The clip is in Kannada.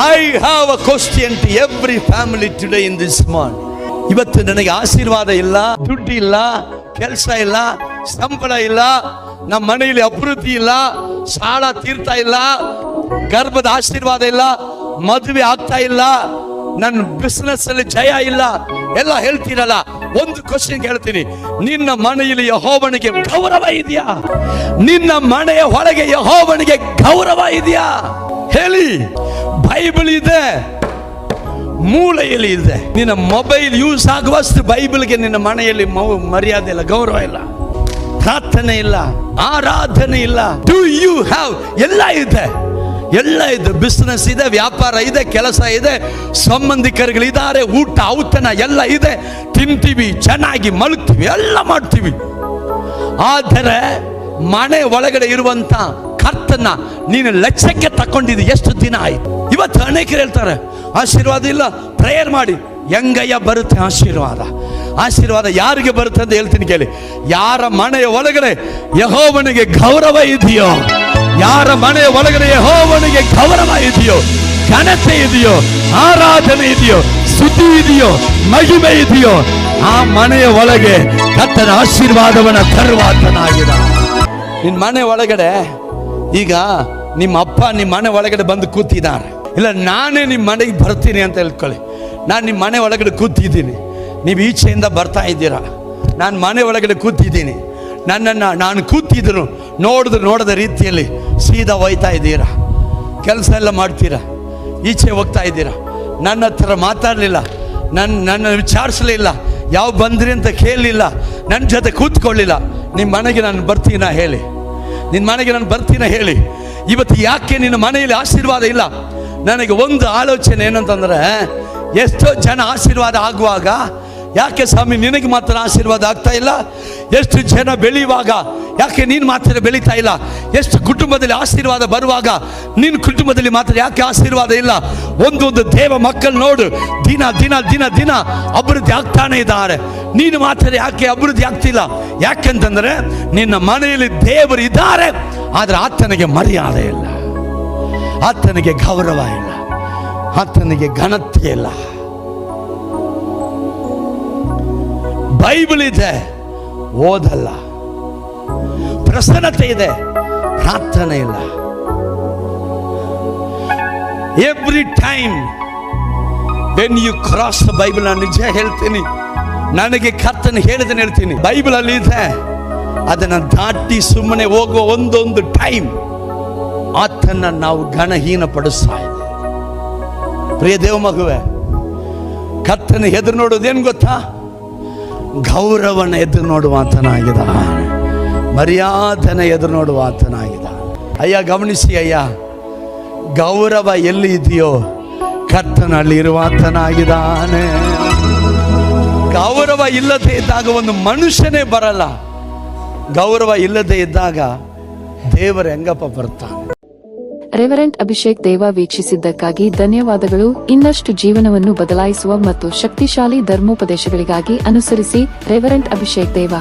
I have a question to every family today in this morning ಇವತ್ತು ನನಗೆ ಆಶೀರ್ವಾದ ಇಲ್ಲ, ದುಡ್ಡು ಇಲ್ಲ, ಕೆಲಸ ಇಲ್ಲ, ಸಂಬಳ ಇಲ್ಲ, ನಮ್ಮ ಮನೆಯಲ್ಲಿ ಅಭಿವೃದ್ಧಿ ಇಲ್ಲ ಸಾಲ ತೀರ್ತಾ ಇಲ್ಲ, ಗರ್ಭದ ಆಶೀರ್ವಾದ ಇಲ್ಲ, ಮದುವೆ ಆಗ್ತಾ ಇಲ್ಲ, ನನ್ನ ಬಿಸ್ನೆಸ್ ಅಲ್ಲಿ ಜಯ ಇಲ್ಲ, ಎಲ್ಲ ಹೇಳ್ತೀರಲ್ಲ. ಒಂದು ಕ್ವಶನ್ ಕೇಳ್ತೀನಿ. ನಿನ್ನ ಮನೆಯಲ್ಲಿ ಯಹೋವನಿಗೆ ಗೌರವ ಇದೆಯಾ? ನಿನ್ನ ಮನೆಯ ಒಳಗೆ ಯಹೋವನಿಗೆ ಗೌರವ ಇದೆಯಾ? ಹೇಳಿ. ಬೈಬಲ್ ಇದೆ. ಮೂಲೆಯಲ್ಲಿ ಇದೆ. ನಿನ್ನ ಮೊಬೈಲ್ ಯೂಸ್ ಆಗುವಷ್ಟು ಬೈಬಲ್ಗೆ ನಿನ್ನ ಮನೆಯಲ್ಲಿ ಮರ್ಯಾದೆ ಇಲ್ಲ, ಗೌರವ ಇಲ್ಲ. ಪ್ರಾರ್ಥನೆ ಇಲ್ಲ, ಆರಾಧನೆ ಇಲ್ಲ. ಡು ಯು ಹ್ಯಾವ್ ಎಲ್ಲ ಇದೆ. ಎಲ್ಲ ಇದೆ ಬಿಸ್ನೆಸ್ ಇದೆ, ವ್ಯಾಪಾರ ಇದೆ, ಕೆಲಸ ಇದೆ, ಸಂಬಂಧಿಕರುಗಳಿದ್ದಾರೆ, ಊಟ, ಔತಣ ಎಲ್ಲ ಇದೆ. ತಿಂತೀವಿ, ಚೆನ್ನಾಗಿ ಮಲಗ್ತೀವಿ, ಎಲ್ಲ ಮಾಡ್ತೀವಿ. ಆದರೆ ಮನೆ ಒಳಗಡೆ ಇರುವಂತ ಕರ್ತನ ನೀನು ಲಕ್ಷಕ್ಕೆ ತಕೊಂಡಿದ್ದು ಎಷ್ಟು ದಿನ ಆಯ್ತು? ಇವತ್ತು ಅನೇಕರು ಹೇಳ್ತಾರೆ, ಆಶೀರ್ವಾದ ಇಲ್ಲ ಪ್ರೇಯರ್ ಮಾಡಿ. ಹೆಂಗಯ್ಯ ಬರುತ್ತೆ ಆಶೀರ್ವಾದ? ಆಶೀರ್ವಾದ ಯಾರಿಗೆ ಬರುತ್ತೆ ಅಂತ ಹೇಳ್ತೀನಿ ಕೇಳಿ. ಯಾರ ಮನೆಯ ಒಳಗಡೆ ಯಹೋವನಿಗೆ ಗೌರವ ಇದೆಯೋ ಯಾರ ಮನೆಯ ಒಳಗಡೆ ಯಹೋವನಿಗೆ ಗೌರವ ಇದೆಯೋ ಘನತೆ ಇದೆಯೋ ಆರಾಧನೆ ಇದೆಯೋ ಸ್ತುತಿ ಇದೆಯೋ ಮಹಿಮೆ ಇದೆಯೋ ಆ ಮನೆಯ ಒಳಗೆ ಕರ್ತನ ಆಶೀರ್ವಾದವನ್ನ ತರುವಾತನಾಗಿದ ನಿನ್ನ ಮನೆ ಒಳಗಡೆ ಈಗ ನಿಮ್ಮ ಅಪ್ಪ ನಿಮ್ಮ ಮನೆ ಒಳಗಡೆ ಬಂದು ಕೂತಿದ್ದಾರೆ ಇಲ್ಲ ನಾನೇ ನಿಮ್ಮ ಮನೆಗೆ ಬರ್ತೀನಿ ಅಂತ ಹೇಳ್ಕೊಳ್ಳಿ. ನಾನು ನಿಮ್ಮ ಮನೆ ಒಳಗಡೆ ಕೂತಿದ್ದೀನಿ. ನೀವು ಈಚೆಯಿಂದ ಬರ್ತಾ ಇದ್ದೀರಾ? ನಾನು ಮನೆ ಒಳಗಡೆ ಕೂತಿದ್ದೀನಿ. ನನ್ನನ್ನು ನಾನು ಕೂತಿದ್ರು ನೋಡಿದ್ರು ನೋಡದ ರೀತಿಯಲ್ಲಿ ಸೀದಾ ಹೋಯ್ತಾ ಇದ್ದೀರಾ? ಕೆಲಸ ಎಲ್ಲ ಮಾಡ್ತೀರಾ? ಈಚೆ ಹೋಗ್ತಾ ಇದ್ದೀರಾ? ನನ್ನ ಹತ್ರ ಮಾತಾಡಲಿಲ್ಲ. ನನ್ನ ನನ್ನ ವಿಚಾರಿಸಲಿಲ್ಲ. ಯಾವ ಬಂದ್ರಿ ಅಂತ ಕೇಳಲಿಲ್ಲ. ನನ್ನ ಜೊತೆ ಕೂತ್ಕೊಳ್ಳಿಲ್ಲ. ನಿಮ್ಮ ಮನೆಗೆ ನಾನು ಬರ್ತೀನ ಹೇಳಿ. ನಿನ್ನ ಮನೆಗೆ ನಾನು ಬರ್ತೀನ ಹೇಳಿ. ಇವತ್ತು ಯಾಕೆ ನಿನ್ನ ಮನೆಯಲ್ಲಿ ಆಶೀರ್ವಾದ ಇಲ್ಲ? ನನಗೆ ಒಂದು ಆಲೋಚನೆ ಏನಂತಂದ್ರೆ, ಎಷ್ಟೋ ಜನ ಆಶೀರ್ವಾದ ಆಗುವಾಗ ಯಾಕೆ ಸ್ವಾಮಿ, ನಿನಗೆ ಮಾತ್ರ ಆಶೀರ್ವಾದ ಆಗ್ತಾ ಇಲ್ಲ? ಎಷ್ಟು ಜನ ಬೆಳೆಯುವಾಗ, ಯಾಕೆ ನೀನು ಮಾತ್ರ ಬೆಳೀತಾ ಇಲ್ಲ? ಎಷ್ಟು ಕುಟುಂಬದಲ್ಲಿ ಆಶೀರ್ವಾದ ಬರುವಾಗ ನಿನ್ನ ಕುಟುಂಬದಲ್ಲಿ ಮಾತ್ರ ಯಾಕೆ ಆಶೀರ್ವಾದ ಇಲ್ಲ? ಒಂದೊಂದು ದೇವ ಮಕ್ಕಳು ನೋಡು, ದಿನ ದಿನ ದಿನ ದಿನ ಅಭಿವೃದ್ಧಿ ಆಗ್ತಾನೆ ಇದ್ದಾರೆ. ನೀನು ಮಾತ್ರ ಯಾಕೆ ಅಭಿವೃದ್ಧಿ ಆಗ್ತಿಲ್ಲ? ಯಾಕೆಂತಂದರೆ, ನಿನ್ನ ಮನೆಯಲ್ಲಿ ದೇವರು ಇದ್ದಾರೆ, ಆದರೆ ಆತನಿಗೆ ಮರ್ಯಾದೆ ಇಲ್ಲ. ಆತನಿಗೆ ಗೌರವ ಇಲ್ಲ. ಆತನಿಗೆ ಘನತೆ ಇಲ್ಲ. ಬೈಬಲ್ ಇದೆ, ಓದಲ್ಲ. ಪ್ರಸನ್ನತೆ ಇದೆ, ಪ್ರಾರ್ಥನೆ ಇಲ್ಲ. Every time when you cross the Bible ನಾನು ನಿಜ ಹೇಳ್ತೀನಿ, ನನಗೆ ಕರ್ತನ ಹೇಳಿದನು ಹೇಳ್ತೀನಿ. ಬೈಬಲ್ ಅಲ್ಲಿ ಇದೆ, ಅದನ್ನು ದಾಟಿ ಸುಮ್ಮನೆ ಹೋಗುವ ಒಂದೊಂದು ಟೈಮ್ ಆತನ ನಾವು ಗಣಹೀನ ಪಡಿಸ್ತಾ ಇದ್ದೇವೆ. ಪ್ರಿಯ ದೇವ ಮಗುವೆ ಕರ್ತನ ಎದುರು ನೋಡೋದೇನು ಗೊತ್ತಾ? ಗೌರವನ ಎದುರು ನೋಡುವ ಆತನಾಗಿದ್ದಾನೆ ಮರ್ಯಾದನ ಎದುರು ನೋಡುವ ಆತನಾಗಿದ್ದಾನೆ ಅಯ್ಯ, ಗಮನಿಸಿ ಅಯ್ಯ, ಗೌರವ ಎಲ್ಲಿ ಇದೆಯೋ ಕರ್ತನಲ್ಲಿ ಇರುವ ಆತನಾಗಿದ್ದಾನೆ ಗೌರವ ಇಲ್ಲದೆ ಇದ್ದಾಗ ಒಂದು ಮನುಷ್ಯನೇ ಬರಲ್ಲ. ಗೌರವ ಇಲ್ಲದೆ ಇದ್ದಾಗ ದೇವರು ಹೆಂಗಪ್ಪ ಬರ್ತಾನೆ? ರೆವರೆಂಟ್ ಅಭಿಷೇಕ್ ದೇವ ವೀಕ್ಷಿಸಿದ್ದಕ್ಕಾಗಿ ಧನ್ಯವಾದಗಳು. ಇನ್ನಷ್ಟು ಜೀವನವನ್ನು ಬದಲಾಯಿಸುವ ಮತ್ತು ಶಕ್ತಿಶಾಲಿ ಧರ್ಮೋಪದೇಶಗಳಿಗಾಗಿ ಅನುಸರಿಸಿ ರೆವರೆಂಟ್ ಅಭಿಷೇಕ್ ದೇವ.